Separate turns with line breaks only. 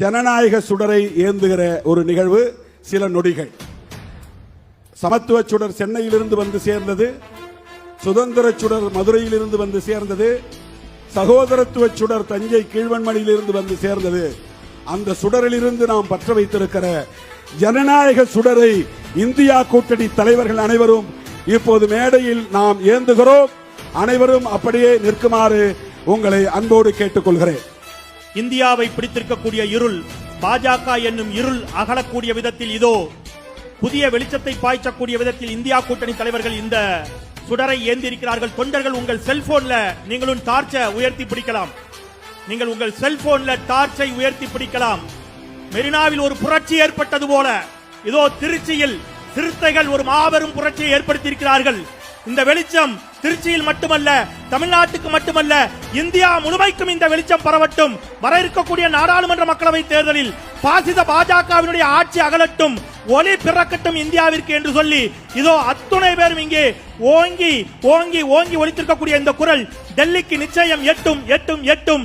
ஜனநாயக சுடரை ஏந்துகிற ஒரு நிகழ்வு சில நொடிகள். சமத்துவ சுடர் சென்னையிலிருந்து வந்து சேர்ந்தது சுதந்திர சுடர் மதுரையிலிருந்து வந்து சேர்ந்தது சகோதரத்துவ சுடர் தஞ்சை கீழ்வன்மணியிலிருந்து வந்து சேர்ந்தது. அந்த சுடரிலிருந்து நாம் பற்ற வைத்திருக்கிற ஜனநாயக சுடரை இந்தியா கூட்டணி தலைவர்கள் அனைவரும் இப்போது மேடையில் நாம் ஏந்துகிறோம். அனைவரும் அப்படியே நிற்குமாறு உங்களை அன்போடு கேட்டுக்கொள்கிறேன்.
இந்தியாவை பிடித்திருக்கக்கூடிய இருள் பாஜக என்னும் இருள் அகலக்கூடிய விதத்தில் இதோ புதிய வெளிச்சத்தை பாய்ச்சக்கூடிய விதத்தில் இந்தியா கூட்டணி தலைவர்கள் இந்த சுடரை ஏந்திருக்கிறார்கள். தொண்டர்கள் உங்கள் செல்போன்ல நீங்களும் டார்ச்சை உயர்த்தி பிடிக்கலாம். நீங்கள் உங்கள் செல்போன்ல டார்ச்சை உயர்த்தி பிடிக்கலாம். மெரினாவில் ஒரு புரட்சி ஏற்பட்டது போல இதோ திருச்சியில் சிறுத்தைகள் ஒரு மாபெரும் புரட்சியை ஏற்படுத்தியிருக்கிறார்கள். இந்த வெளிச்சம் திருச்சியில் மட்டுமல்ல தமிழ்நாட்டுக்கு மட்டுமல்ல இந்தியா முழுமைக்கும் இந்த வெளிச்சம் பரவட்டும். வர இருக்கக்கூடிய நாடாளுமன்ற மக்களவை தேர்தலில் பாசித பாஜகவினுடைய ஆட்சி அகலட்டும் ஒளி பிறக்கட்டும் இந்தியாவிற்கு என்று சொல்லி இதோ அத்துணை பேரும் இங்கே ஓங்கி ஓங்கி ஓங்கி ஒழித்திருக்கக்கூடிய இந்த குரல் டெல்லிக்கு நிச்சயம் எட்டும் எட்டும் எட்டும்.